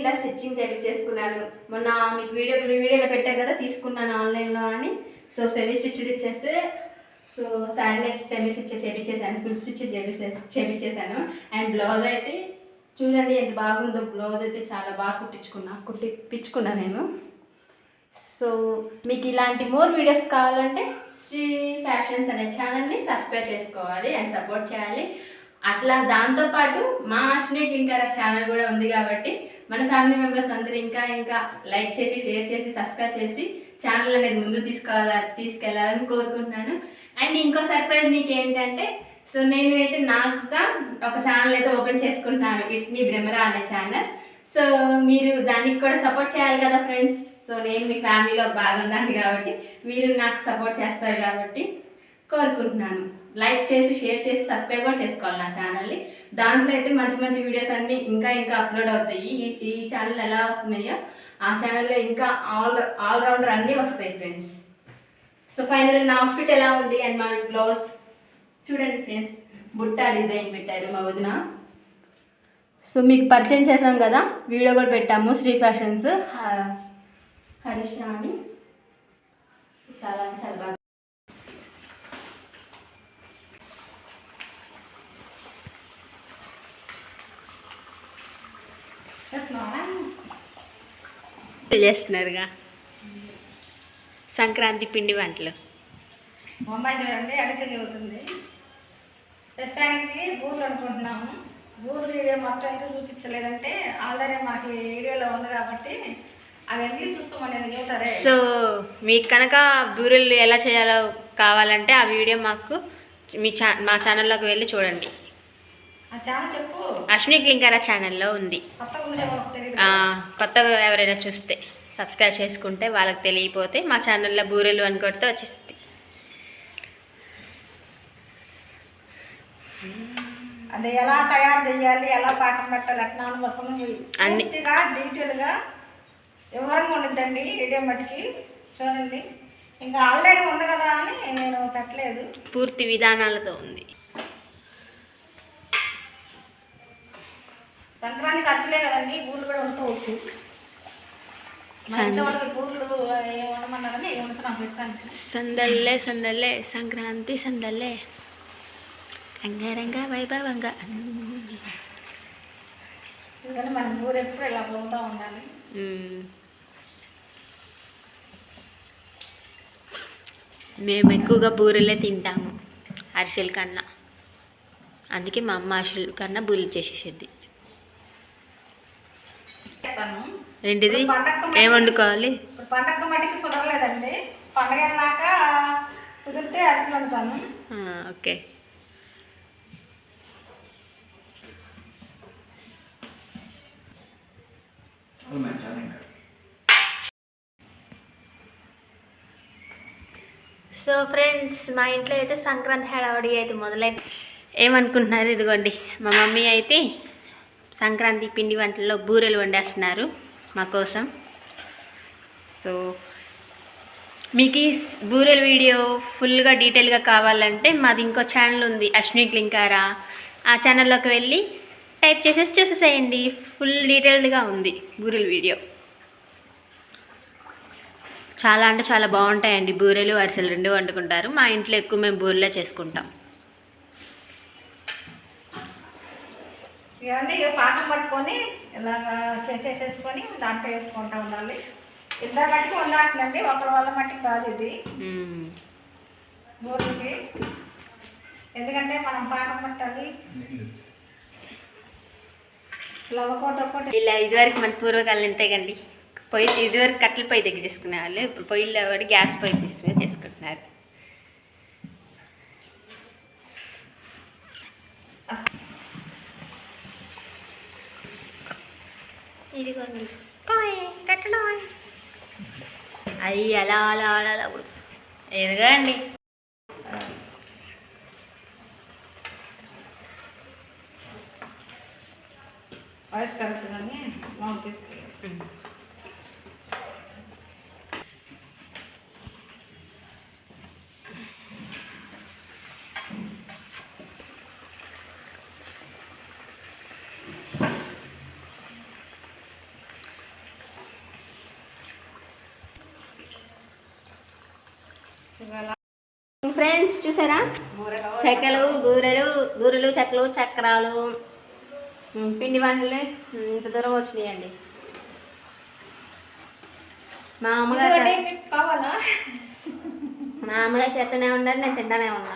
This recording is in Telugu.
ఇలా స్టిచ్చింగ్ చేయించేసుకున్నాను మొన్న మీకు వీడియో వీడియోలో పెట్టాను కదా తీసుకున్నాను ఆన్లైన్లో అని. సో సెమీ స్టిచ్డ్ ఇచ్చేస్తే సో శాండ్లెస్ సెమీ స్టిచ్ చేపించేసాను ఫుల్ స్టిచ్ చేయించే చేయించేసాను అండ్ బ్లౌజ్ అయితే చూడండి ఎంత బాగుందో. బ్లౌజ్ అయితే చాలా బాగా కుట్టించుకున్నా కుట్టిపించుకున్నా నేను. సో మీకు ఇలాంటి మోర్ వీడియోస్ కావాలంటే శ్రీ ఫ్యాషన్స్ అనే ఛానల్ని సబ్స్క్రైబ్ చేసుకోవాలి అండ్ సపోర్ట్ చేయాలి. అట్లా దాంతోపాటు మా అశ్విని క్లింకర్ ఛానల్ కూడా ఉంది కాబట్టి మన ఫ్యామిలీ మెంబర్స్ అందరూ ఇంకా ఇంకా లైక్ చేసి షేర్ చేసి సబ్స్క్రైబ్ చేసి ఛానల్ అనేది ముందు తీసుకోవాల తీసుకెళ్ళాలని కోరుకుంటున్నాను. అండ్ ఇంకో సర్ప్రైజ్ మీకు ఏంటంటే సో నేను అయితే నాకుగా ఒక ఛానల్ అయితే ఓపెన్ చేసుకుంటున్నాను ఇట్స్ మీ బ్రహ్మరా అనే ఛానల్ సో మీరు దానికి కూడా సపోర్ట్ చేయాలి కదా ఫ్రెండ్స్ సో నేను మీ ఫ్యామిలీలో బాగున్నాను కాబట్టి మీరు నాకు సపోర్ట్ చేస్తారు కాబట్టి కోరుకుంటున్నాను. లైక్ చేసి షేర్ చేసి సబ్స్క్రైబ్ కూడా చేసుకోవాలి నా ఛానల్ని. దాంట్లో అయితే మంచి మంచి వీడియోస్ అన్నీ ఇంకా ఇంకా అప్లోడ్ అవుతాయి. ఈ ఈ ఛానల్ ఎలా వస్తున్నాయో ఆ ఛానల్లో ఇంకా ఆల్ ఆల్ రౌండర్ అన్నీ వస్తాయి ఫ్రెండ్స్. సో ఫైనల్ నా అవుట్ఫిట్ ఎలా ఉంది అండ్ మా బ్లౌజ్? చూడండి ఫ్రెండ్స్ బుట్ట డిజైన్ పెట్టారు మా వదిన. సో మీకు పరిచయం చేసాం కదా వీడియో కూడా పెట్టాము శ్రీ ఫ్యాషన్స్. హరిష హరీష్ అని చాలా చాలా బాగా చేస్తున్నారుగా సంక్రాంతి పిండి వంటలు. బొంబాయి చూడండి అడిగితే చెబుతుంది ప్రస్తుతానికి బూర్లు అనుకుంటున్నాము. బూర్లు వీడియో మొత్తం ఎందుకు చూపించలేదంటే ఆల్రెడీ మాకు వీడియోలో ఉంది కాబట్టి అవన్నీ చెబుతారే సో మీకు కనుక బూరెలు ఎలా చేయాలో కావాలంటే ఆ వీడియో మాకు మీ ఛా మా ఛానల్లోకి వెళ్ళి చూడండి. అశ్విని క్లింకర ఛానల్లో ఉంది. కొత్తగా ఎవరైనా చూస్తే సబ్స్క్రైబ్ చేసుకుంటే వాళ్ళకి తెలియపోతే మా ఛానల్లో బూరెలు అని కొడితే వచ్చేస్తుంది. అది ఎలా తయారు చేయాలి ఎలా పాకం పెట్టాలి ఎట్లా అనుభవం అన్ని- పూర్తిగా డీటెయిల్గా వివరంగా ఉండిద్దండి వీడియో మట్టుకి చూడండి. ఇంకా ఆల్రెడీ ఉంది కదా అని నేను పెట్టలేదు. పూర్తి విధానాలతో ఉంది. సంక్రాంతి ఖర్చులే కదండి బూర్లు కూడా ప్రస్తుతానికి సందల్లే సందల్లే సంక్రాంతి సందల్లే. రంగారంగ వైభవంగా. మన బూరు ఎప్పుడు ఇలా పోతూ ఉండాలి. మ్మ్. మేము ఎక్కువగా బూరెలే తింటాము అరిసెల కన్నా. అందుకే మా అమ్మ అరిసెల కన్నా బూరెలు చేసేసేది. చేస్తాను. ఏంటిది? ఏం వండుకోవాలి? ఇప్పుడు పండగ కుదరలేదండి. పండగ వెళ్ళాక కుదిరితే అరిసి వండుతాను. ఓకే. సో ఫ్రెండ్స్ మా ఇంట్లో అయితే సంక్రాంతి హడావడి అయితే మొదలైంది ఏమనుకుంటున్నారు? ఇదిగోండి. మా మమ్మీ అయితే సంక్రాంతి పిండి వంటల్లో బూరెలు వండేస్తున్నారు మా కోసం. సో మీకు ఈ బూరెల వీడియో ఫుల్గా డీటెయిల్గా కావాలంటే మాది ఇంకో ఛానల్ ఉంది అశ్విని క్లింకారా. ఆ ఛానల్లోకి వెళ్ళి టైప్ చేసేసి చూసేసేయండి. ఫుల్ డీటెయిల్డ్గా ఉంది బూరెల వీడియో. చాలా అంటే చాలా బాగుంటాయండి బూరెలు అరిసెలు రెండు వండుకుంటారు. మా ఇంట్లో ఎక్కువ మేము బూరెలే చేసుకుంటాం. ఇవన్నీ ఇక పాకం పట్టుకొని ఇలాగా చేసేసేసుకొని దాంట్లో వేసుకుంటా ఉండాలి. ఇద్దరు మట్టికి ఉండాల్సిందండి ఒకరి వల్ల మట్టికి కాదు ఇది. బూర్లకి. ఎందుకంటే మనం పాకం పట్టాలి. ఇలా ఇలా ఇదివరకు మన పూర్వకాలం ఎంతేగండి పొయ్యి ఇదివరకు కట్టెల పొయ్యి దగ్గర చేసుకునే వాళ్ళు ఇప్పుడు పొయ్యిలో కూడా గ్యాస్ పొయ్యి తీసుకుని చేసుకుంటున్నారు. ఇదిగోండి. అయ్యి అలా అలా అలా అలా ఎదగండి వయసు కడుతుందని మాకు తీసుకెళ్ళి ఫ్రెండ్స్ చూసారా? చెక్కలు బూరెలు బూరెలు చెక్కలు చక్రాలు. పిండి వంటలు ఇంత దూరం వచ్చినాయండి. మా అమ్మగారు మా అమ్మగారు చేస్తూనే ఉండాలి నేను తింటానే ఉన్నా.